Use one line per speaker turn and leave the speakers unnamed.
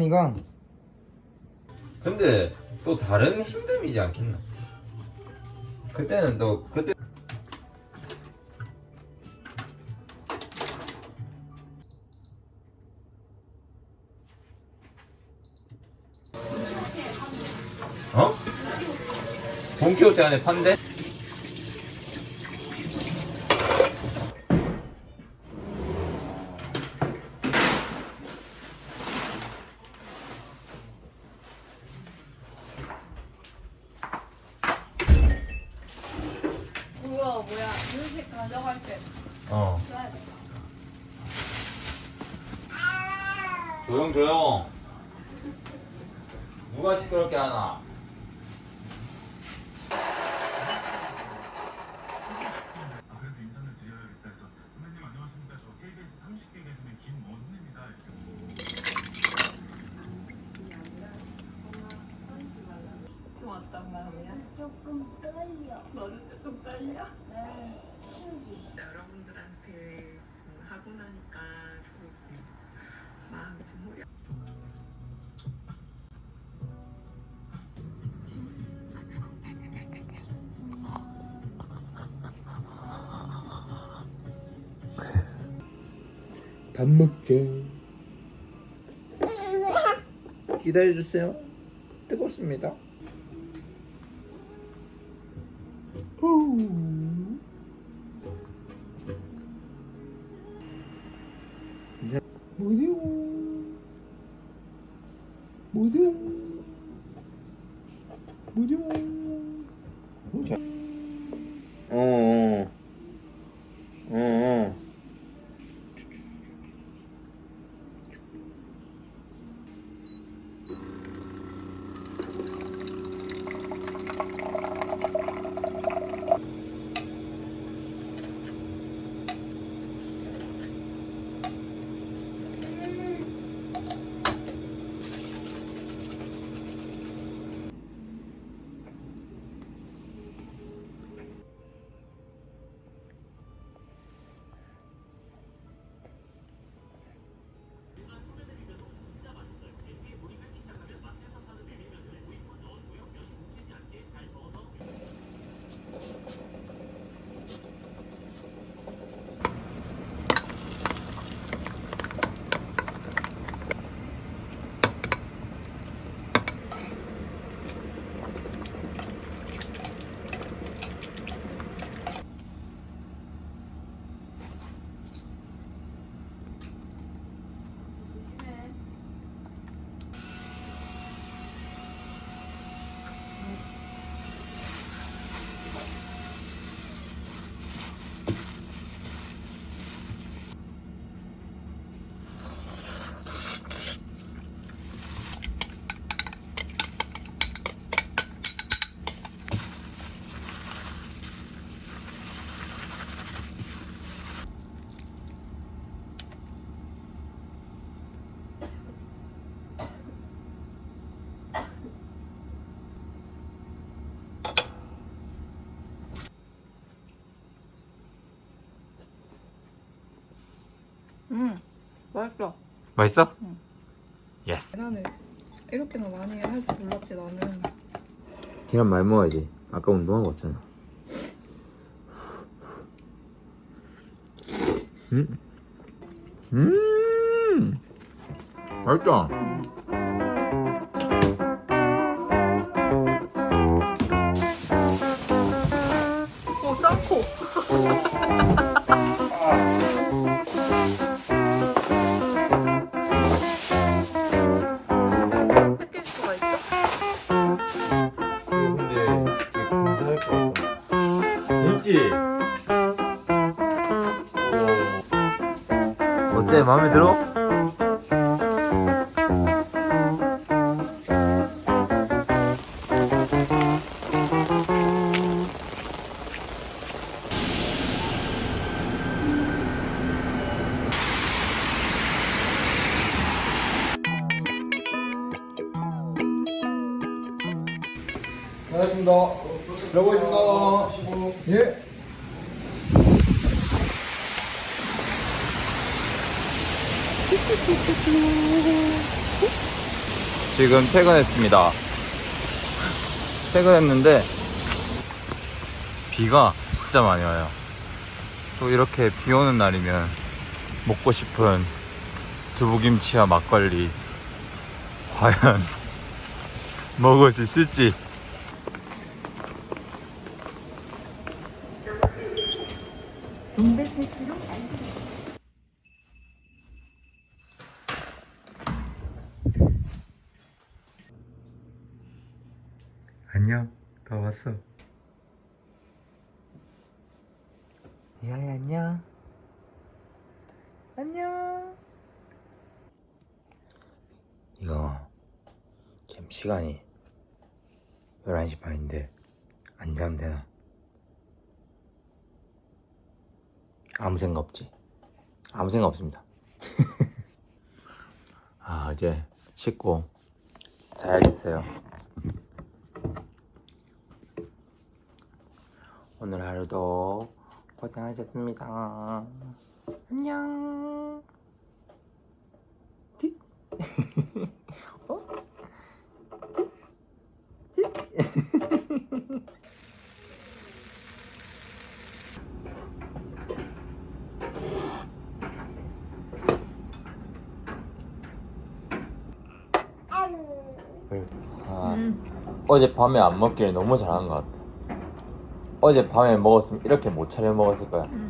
한이가
근데 또 다른 힘듦이지 않겠나? 그때는 또 그때 어? 돈키호테 안에 판대?
음식 가져갈 때
어.
써야 돼.
조용 조용. 누가 시끄럽게 하나?
아, 그래도 인사를 드려야겠다 해서 선배님 안녕하십니까 저 KBS 30개 개그맨 김원훈입니다 이렇게
좀 어떤 마음이야?
조금 떨려.
너도 조금 떨려?
네. 신기.
여러분들한테 음, 하고 나니까 조금 마음이 좀 후려.
밥 먹자. 기다려주세요. 뜨겁습니다. 뭐세요? 뭐세요? 뭐세요?
음 맛있어.
맛있어?
응.
예스.
계란을 이렇게나 많이 할 줄 몰랐지 나는.
계란 많이 먹어야지. 아까 운동하고 왔잖아. 음, 음, 맛있다.
오
있지?
어때? 마음에 들어?
고맙습니다. 들어보겠습니다. 예. 지금 퇴근했습니다. 퇴근했는데 비가 진짜 많이 와요. 또 이렇게 비 오는 날이면 먹고 싶은 두부김치와 막걸리 과연 먹을 수 있을지 안녕. 다 왔어. 야이 안녕. 안녕. 이거 지금 시간이 11시 반인데 안 자면 되나? 아무 생각 없지? 아무 생각 없습니다 아 이제 씻고 자야겠어요 오늘 하루도 고생하셨습니다. 안녕. 아, 어제 밤에 안 먹길 너무 잘한 것 같아. 어제 밤에 먹었으면 이렇게 못 차려 먹었을 거야.
음.